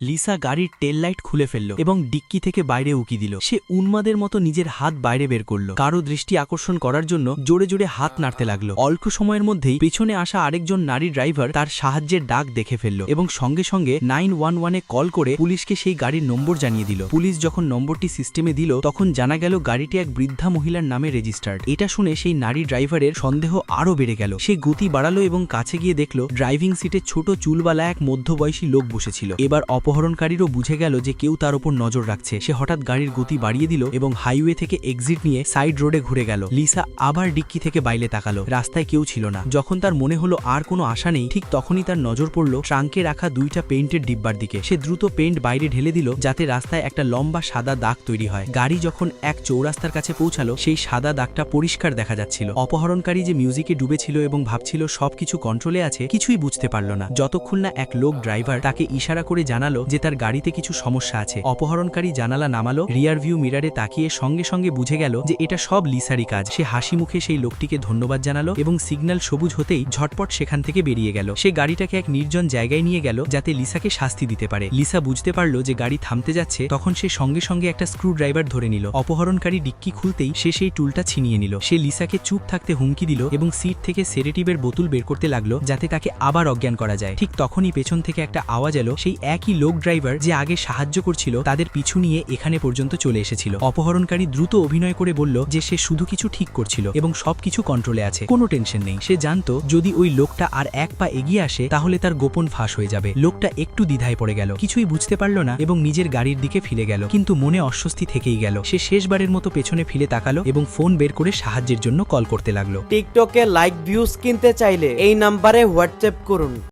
Lisa গাড়ির টেল light খুলে ফেলল এবং ডিক্কি থেকে বাইরে উকি দিল। সে উন্মাদের মতো নিজের হাত বাইরে বের করল। কারও দৃষ্টি আকর্ষণ করার জন্য জোরে জোরে হাত নাড়তে লাগল। অল্প সময়ের মধ্যেই পেছনে আসা আরেকজন নারী ড্রাইভার তার সাহায্যের ডাক দেখে ফেলল এবং সঙ্গে সঙ্গে নাইন ওয়ান ওয়ানে কল করে পুলিশকে সেই গাড়ির নম্বর জানিয়ে দিল। পুলিশ যখন নম্বরটি সিস্টেমে দিল, তখন জানা গেল গাড়িটি এক বৃদ্ধা মহিলার নামে রেজিস্টার্ড। এটা শুনে সেই নারী ড্রাইভারের সন্দেহ আরও বেড়ে গেল। সে গতি বাড়ালো এবং কাছে গিয়ে দেখল, ড্রাইভিং সিটে ছোট চুলবালা এক মধ্যবয়সী লোক বসেছিল। এবার অপহরণকারীরও বুঝে গেল যে কেউ তার উপর নজর রাখছে। সে হঠাৎ গাড়ির গতি বাড়িয়ে দিল এবং হাইওয়ে থেকে এক্সিট নিয়ে সাইড রোডে ঘুরে গেল। লিসা আবার ডিক্কি থেকে বাইরে তাকালো। রাস্তায় কেউ ছিল না। যখন তার মনে হলো আর কোনো আশা নেই, ঠিক তখনই তার নজর পড়ল ট্রাঙ্কে রাখা দুইটা পেইন্টের ডিব্বার দিকে। সে দ্রুত পেইন্ট বাইরে ঢেলে দিল যাতে রাস্তায় একটা লম্বা সাদা দাগ তৈরি হয়। গাড়ি যখন এক চৌরাস্তার কাছে পৌঁছালো, সেই সাদা দাগটা পরিষ্কার দেখা যাচ্ছিল। অপহরণকারী যে মিউজিকে ডুবেছিল এবং ভাবছিল সবকিছু কন্ট্রোলে আছে, কিছুই বুঝতে পারল না। যতক্ষণ না এক লোক ড্রাইভার তাকে ইশারা করে জানালো যে তার গাড়িতে কিছু সমস্যা আছে। অপহরণকারী জানালা নামালো রিয়ার ভিউ মিরারে তাকিয়ে সঙ্গে সঙ্গে বুঝে গেল যে এটা সব লিসারই কাজ। সে হাসি মুখে সেই লোকটিকে ধন্যবাদ জানালো এবং সিগন্যাল সবুজ হতেই ঝটপট সেখান থেকে বেরিয়ে গেল। সে গাড়িটাকে এক নির্জন জায়গায় নিয়ে গেল যাতে লিসাকে শাস্তি দিতে পারে। লিসা বুঝতে পারল যে গাড়ি থামতে যাচ্ছে, তখন সে সঙ্গে সঙ্গে একটা স্ক্রু ড্রাইভার ধরে নিল। অপহরণকারী ডিক্কি খুলতেই সে সেই টুলটা ছিনিয়ে নিল। সে লিসাকে চুপ থাকতে হুমকি দিল এবং সিট থেকে সেরেটিভের বোতল বের করতে লাগল যাতে তাকে আবার অজ্ঞান করা যায়। ঠিক তখনই পেছন থেকে একটা আওয়াজ এলো, সেই একই লোক ড্রাইভার যে আগে সাহায্য করছিল তাদের পিছু নিয়ে এখানে পর্যন্ত চলে এসেছিল। অপহরণকারী দ্রুত অভিনয় করে বলল যে সে শুধু কিছু ঠিক করছিল এবং সবকিছু কন্ট্রোলে আছে, কোনো টেনশন নেই। সে জানতো, যদি ওই লোকটা আর এক পা এগিয়ে আসে, তাহলে তার গোপন ফাঁস হয়ে যাবে। লোকটা একটু দ্বিধায় পড়ে গেল, কিছুই বুঝতে পারল না এবং নিজের গাড়ির দিকে ফিরে গেল। কিন্তু মনে অস্বস্তি থেকেই গেল। সে শেষবারের মতো পেছনে ফিরে তাকালো এবং ফোন বের করে সাহায্যের জন্য কল করতে লাগল। টিকটকে লাইক ভিউজ কিনতে চাইলে এই নাম্বারে হোয়াটসঅ্যাপ করুন।